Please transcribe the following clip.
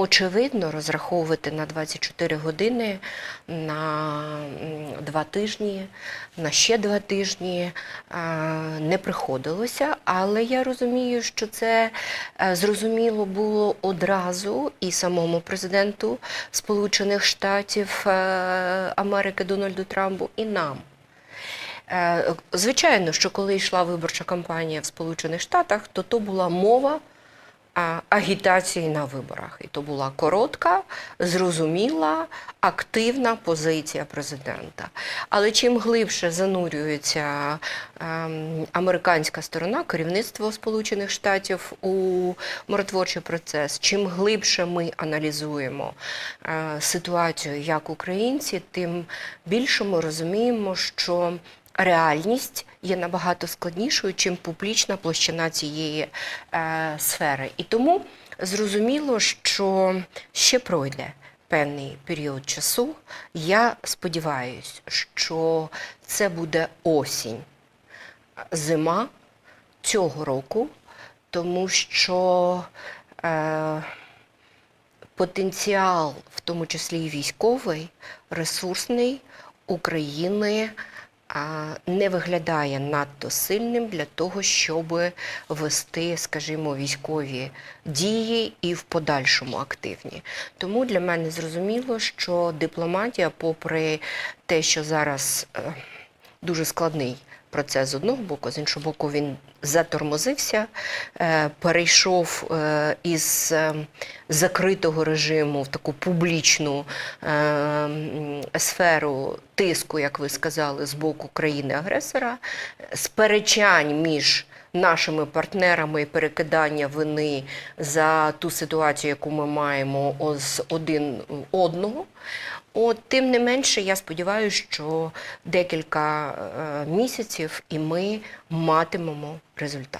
Очевидно, розраховувати на 24 години, на два тижні, на ще два тижні е, не приходилося, але я розумію, що це е, зрозуміло було одразу і самому президенту Сполучених Штатів е, Америки Дональду Трампу, і нам. Звичайно, що коли йшла виборча кампанія в Сполучених Штатах, то то була мова агітації на виборах. І то була коротка, зрозуміла, активна позиція президента. Але чим глибше занурюється ем, американська сторона, керівництво Сполучених Штатів у миротворчий процес, чим глибше ми аналізуємо е, ситуацію як українці, тим більше ми розуміємо, що реальність є набагато складнішою, чим публічна площина цієї е, сфери. І тому зрозуміло, що ще пройде певний період часу. Я сподіваюся, що це буде осінь, зима цього року, тому що е, потенціал, в тому числі і військовий, ресурсний України не виглядає надто сильним для того, щоб вести, скажімо, військові дії і в подальшому активні. Тому для мене зрозуміло, що дипломатія, попри те, що зараз е, дуже складний процес з одного боку, з іншого боку, він затормозився, е, перейшов е, із е, закритого режиму в таку публічну сферу тиску, як ви сказали, з боку країни-агресора, сперечань між нашими партнерами і перекидання вини за ту ситуацію, яку ми маємо з один одного. От, тим не менше, я сподіваюся, що декілька е, місяців і ми матимемо результат.